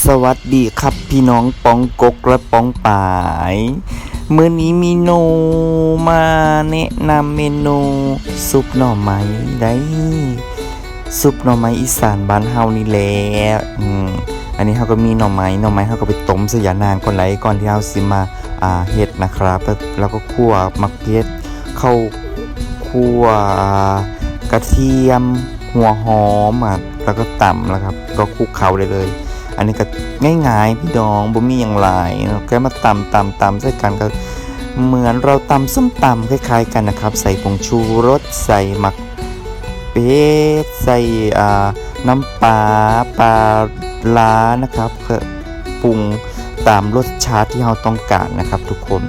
สวัสดีครับพี่น้องปองกกและปองป่ายเมื้อนี้มีโนมาแนะนำเมนูซุปหน่อไม้ได้ซุปหน่อไม้อีสานบ้านเฮานี่แหละอืมอันนี้เฮาก็มีหน่อไม้หน่อไม้เฮาก็ไปต้มสยานางก่อนไหลก่อนที่เฮาสิมาอ่าเฮ็ดนะครับ แล้วก็คั่วมักเฮ็ดเข้าคั่วกระเทียมหัวหอมอะแล้วก็ตำแล้วครับ ก็คลุกเคล้าได้เลย อันนี้ก็ง่ายๆพี่น้องบ่มีอย่างหลายเนาแค่มาตำตำตำใส่กันก็เหมือนเราตำส้มตำคล้ายๆกันนะครับ ใส่ผงชูรสใส่หมักเป็ดใส่อ่าน้ำปลาปลาล้านะครับคือปรุงตามรสชาติที่เราต้องการนะครับ ทุกคน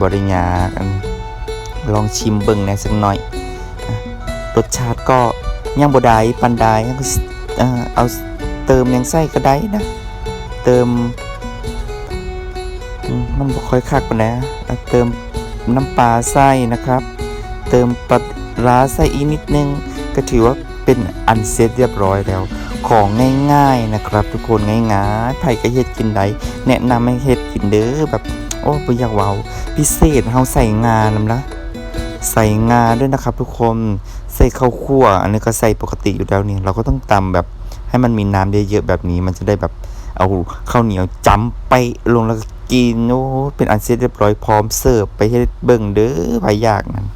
บริญากันลองชิมเบิ่งในอยสักหน่อย รสชาติก็ยังบ่ได้ปันไดยังก็สเออเอา เติมยังไส้ก็ได้นะ เติมมันบ่ค่อยคักปานใดเติมน้ำปลาใส่นะครับ เติมปลาร้าใส่อีกนิดนึง ก็ถือว่าเป็นอันเสร็จเรียบร้อยแล้ว ของง่ายๆนะครับ ทุกคนง่ายๆไผก็เฮ็ดกินได้แนะนำให้เฮ็ดกินเด้อแบบโอ้บ่อยากเว้าพิเศษเฮาใส่งานำนะใส่งาด้วยนะครับ ทุกคนใส่ข้าวคั่ว อันนี้ก็ใส่ปกติอยู่แล้วนี่เราก็ต้องตำแบบ ให้มันมีน้ำเยอะๆแบบนี้ มันจะได้แบบเอาข้าวเหนียวจ้ำไปลงแล้วกินโอ้เป็นอันเสร็จเรียบร้อยพร้อมเสิร์ฟไปให้เบิ่งเด้อไปยากนั่น